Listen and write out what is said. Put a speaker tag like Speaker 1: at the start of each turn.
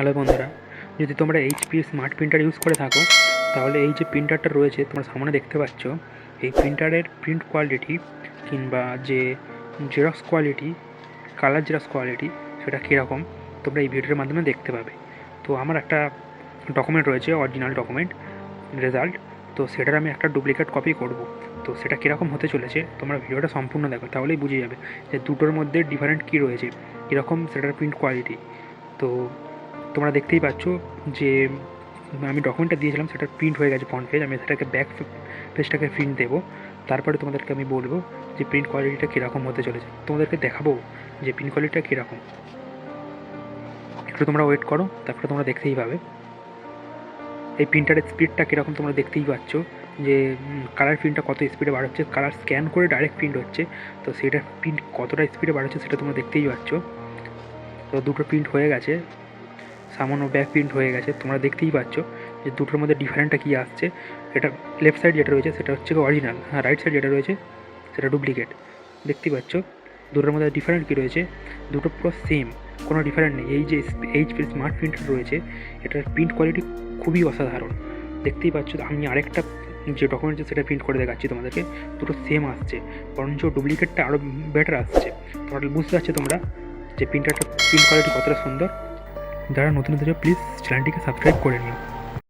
Speaker 1: Hello বন্ধুরা, যদি তোমরা এইচপি স্মার্ট প্রিন্টার ইউজ করে থাকো, তাহলে এই যে প্রিন্টারটা রয়েছে, তোমরা সামনে দেখতে পাচ্ছ, এই প্রিন্টারের প্রিন্ট কোয়ালিটি কিংবা যে xerox quality colour xerox quality সেটা কীরকম, তোমরা এই ভিডিওর মাধ্যমে দেখতে পাবে। তো আমার একটা ডকুমেন্ট রয়েছে অরিজিনাল ডকুমেন্ট রেজাল্ট তো সেটার আমি একটা ডুপ্লিকেট কপি করব। তো সেটা কীরকম হতে চলেছে, তোমরা ভিডিওটা সম্পূর্ণ দেখো, তাহলেই বুঝে যাবে যে দুটোর মধ্যে ডিফারেন্ট কী রয়েছে, কীরকম সেটার প্রিন্ট কোয়ালিটি তো তোমরা দেখতেই পাচ্ছ যে আমি ডকুমেন্টটা দিয়েছিলাম, সেটা প্রিন্ট হয়ে গেছে ফ্রন্ট পেজ আমি সেটাকে ব্যাক পেজটাকে প্রিন্ট দেবো। তারপরে তোমাদেরকে আমি বলব যে প্রিন্ট কোয়ালিটিটা কীরকম হতে চলেছে। তোমাদেরকে দেখাবো যে প্রিন্ট কোয়ালিটিটা কীরকম। একটু তোমরা ওয়েট করো, তারপরে তোমরা দেখতেই পাবে। এই প্রিন্টারের স্পিডটা কীরকম তোমরা দেখতেই পাচ্ছ যে কালার প্রিন্টটা কত স্পিডে বার হচ্ছে কালার স্ক্যান করে ডাইরেক্ট প্রিন্ট হচ্ছে। তো সেটা প্রিন্ট কতটা স্পিডে বার হচ্ছে সেটা তোমরা দেখতেই পাচ্ছ। তো দুটো প্রিন্ট হয়ে গেছে। সামান্য ব্যাক প্রিন্ট হয়ে গেছে, তোমরা দেখতেই পাচ্ছ যে দুটোর মধ্যে ডিফারেন্টটা কী আসছে। এটা লেফট সাইড যেটা রয়েছে সেটা হচ্ছে অরিজিনাল হ্যাঁ রাইট সাইড যেটা রয়েছে সেটা ডুপ্লিকেট দেখতেই পাচ্ছ দুটোর মধ্যে ডিফারেন্ট কী রয়েছে, দুটো পুরো সেম কোনো ডিফারেন্ট নেই। এই যে এইচ পি স্মার্ট প্রিন্টার রয়েছে, এটার প্রিন্ট কোয়ালিটি খুবই অসাধারণ। দেখতেই পাচ্ছ আমি আরেকটা যে ডকুমেন্ট সেটা প্রিন্ট করে দেখাচ্ছি তোমাদেরকে, দুটো সেম আসছে, বরঞ্চ ডুপ্লিকেটটা আরও বেটার আসছে। তোমরা বুঝতে পারছ তোমরা যে প্রিন্টারটা প্রিন্ট কোয়ালিটি কতটা সুন্দর। যারা নতুন নতুন প্লিজ চ্যানেলটিকে সাবস্ক্রাইব করে নিও